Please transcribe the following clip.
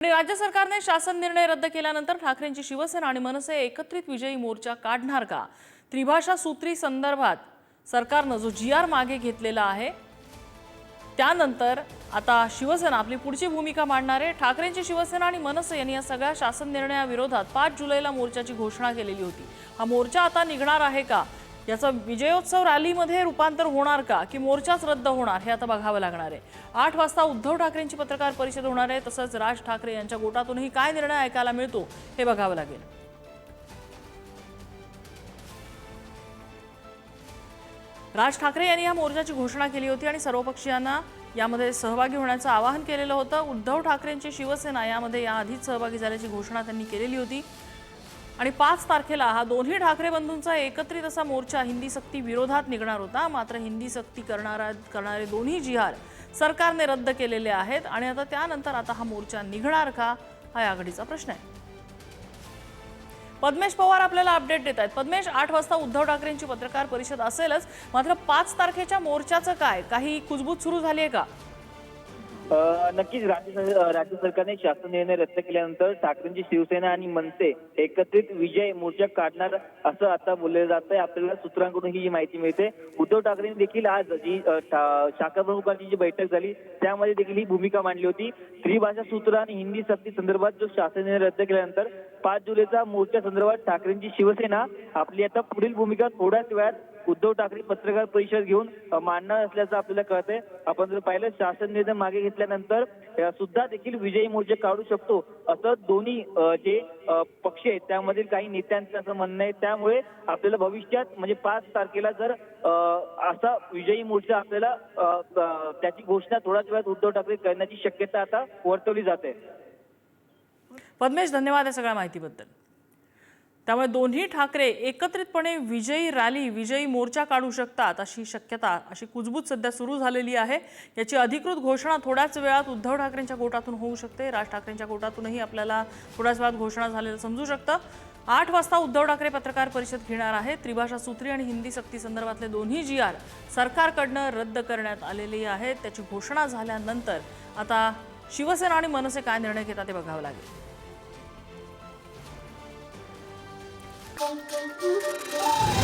आणि राज्य सरकारने शासन निर्णय रद्द केल्यानंतर ठाकरेंची शिवसेना आणि मनसे एकत्रित विजयी मोर्चा काढणार का? त्रिभाषा सूत्री संदर्भात सरकारनं जो जी आर मागे घेतलेला आहे त्यानंतर आता शिवसेना आपली पुढची भूमिका मांडणार आहे. ठाकरेंची शिवसेना आणि मनसे यांनी या सगळ्या शासन निर्णयाविरोधात पाच जुलैला मोर्चाची घोषणा केलेली होती. हा मोर्चा आता निघणार आहे का? याचं विजयोत्सव रॅलीमध्ये रूपांतर होणार का की मोर्चाच रद्द होणार हे आता बघावं लागणार आहे. आठ वाजता उद्धव ठाकरेंची पत्रकार परिषद होणार आहे तसंच राज ठाकरे यांच्या गोटातूनही काय निर्णय ऐकायला मिळतो हे बघावं लागेल. राज ठाकरे यांनी या मोर्चाची घोषणा केली होती आणि सर्वपक्षीयांना यामध्ये सहभागी होण्याचं आवाहन केलेलं होतं. उद्धव ठाकरेंची शिवसेना यामध्ये याआधीच सहभागी झाल्याची घोषणा त्यांनी केलेली होती. आणि पाच तारखेला हा दोन्ही ठाकरे बंधूंचा एकत्रित असा मोर्चा हिंदी सक्ती विरोधात निघणार होता. मात्र हिंदी सक्ती करणारा करणारे दोन्ही जिहार सरकारने रद्द केलेले आहेत. आणि आता त्यानंतर आता हा मोर्चा निघणार का हा आघाडीचा प्रश्न आहे. पद्मेश पवार आपल्याला अपडेट देत आहेत. पद्मेश आठ वाजता उद्धव ठाकरेंची पत्रकार परिषद असेलच. मात्र पाच तारखेच्या मोर्चाचं काय? काही कुजबूज सुरू झाली आहे का? नक्कीच राज्य राज्य सरकारने शासन निर्णय रद्द केल्यानंतर ठाकरेंची शिवसेना आणि मनसे एकत्रित विजय मोर्चा काढणार असं आता बोललं जात आहे आपल्याला सूत्रांकडून ही माहिती मिळते. उद्धव ठाकरेंनी देखील आज जी शाखा प्रमुखांची जी बैठक झाली त्यामध्ये देखील ही भूमिका मांडली होती. त्रिभाषा सूत्र आणि हिंदी सक्ती संदर्भात जो शासन निर्णय रद्द केल्यानंतर पाच जुलैचा मोर्चा संदर्भात ठाकरेंची शिवसेना आपली आता पुढील भूमिका थोड्याच वेळात उद्धव ठाकरे पत्रकार परिषद घेऊन मांडणार असल्याचं आपल्याला कळतंय. आपण जर पाहिलं शासन निर्णय मागे घेतल्यानंतर सुद्धा देखील विजयी मोर्चा काढू शकतो असं दोन्ही जे पक्ष आहेत त्यामधील काही नेत्यांचं असं म्हणणं आहे. त्यामुळे आपल्याला भविष्यात म्हणजे पाच तारखेला जर असा विजयी मोर्चा आपल्याला त्याची घोषणा थोड्याच वेळात उद्धव ठाकरे करण्याची शक्यता आता वर्तवली जाते. पद्मेश धन्यवाद या सगळ्या माहितीबद्दल. त्यामुळे दोन्ही ठाकरे एकत्रितपणे विजयी रॅली विजयी मोर्चा काढू शकतात अशी शक्यता अशी कुजबूज सध्या सुरू झालेली आहे. याची अधिकृत घोषणा थोड्याच वेळात उद्धव ठाकरेंच्या गोटातून होऊ शकते. राज ठाकरेंच्या गोटातूनही आपल्याला थोड्याच वेळात घोषणा झालेलं समजू शकतं. आठ वाजता उद्धव ठाकरे पत्रकार परिषद घेणार आहेत त्रिभाषा सूत्री आणि हिंदी सक्ती संदर्भातले दोन्ही जी आर सरकारकडनं रद्द करण्यात आलेली आहेत त्याची घोषणा झाल्यानंतर आता शिवसेना आणि मनसे काय निर्णय घेतात ते बघावं लागेल. Música